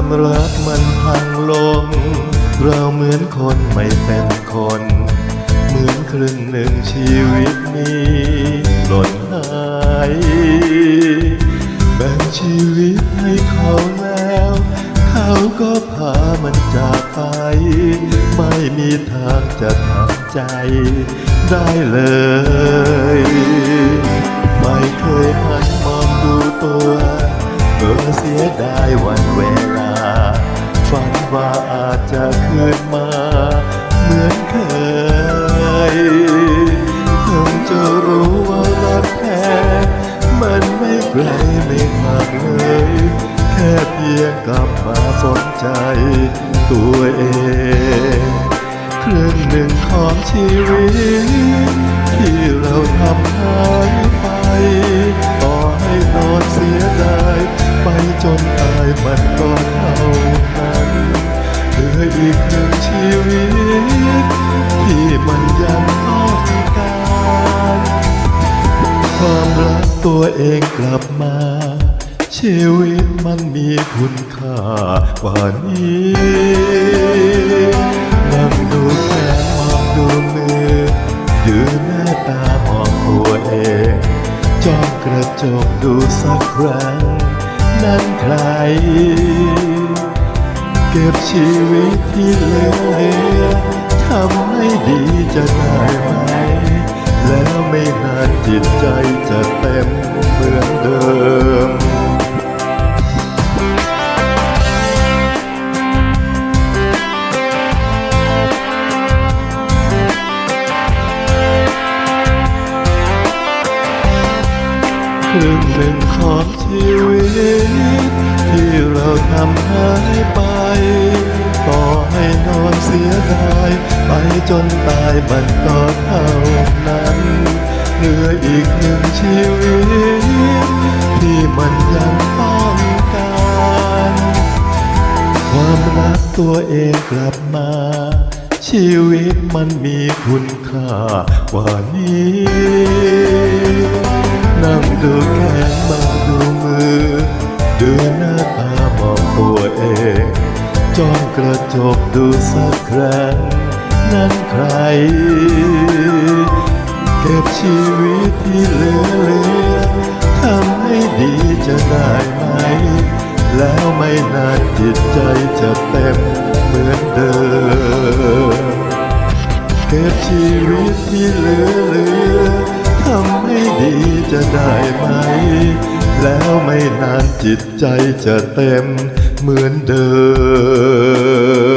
ความรักมันพังลง เราเหมือนคนไม่เป็นคน เหมือนครึ่งหนึ่งชีวิตนี้หล่นหายแบ่งชีวิตให้เขาแล้ว เขาก็พามันจากไป ไม่มีทางจะทำใจได้เลย ไม่เคยหันมองดูตัว มือนเคยเพิ่งจะรู้ว่ารักแท้มันไม่ไกลไม่ห่างเลย แค่เพียงกลับมาสนใจตัวเองครึ่งหนึ่งของชีวิต ที่เราทำหายไป ต่อให้นอนเสียดายไปจนตายมันก็เท่านั้นเหลืออีกครึ่งชีวิต มันยังต้องการความรักตัวเองกลับมา ชีวิตมันมีคุณค่ากว่านี้นั่งดูแขนมองดูมือยืนหน้าตามองตัวเองจ้องกระจกดูสักครั้ง นั้นใคร เก็บชีวิตที่เหลือทำให้ดี จะได้ไหม แล้วไม่นานจิตใจจะเต็มเหมือนเดิมครึ่งหนึ่งของชีวิต ที่เราทำหายไปายไปจนตายมันก็เท่านั้นเหลืออีกหนึ่งชีวิต ที่มันยังต้องการความรักตัวเองกลับมา ชีวิตมันมีคุณค่ากว่านี้ นั่งดูแขนมองดูมือ ดูหน้าตามองตัวเอง จ้องกระจกดูสักครั้งนั้นใคร เก็บชีวิตที่เหลือเหลือทำให้ดีจะได้ไหม แล้วไม่นานจิตใจจะเต็มเหมือนเดิม เก็บชีวิตที่เหลือเหลือทำให้ดีจะได้ไหม แล้วไม่นานจิตใจจะเต็ม เหมือนเดิม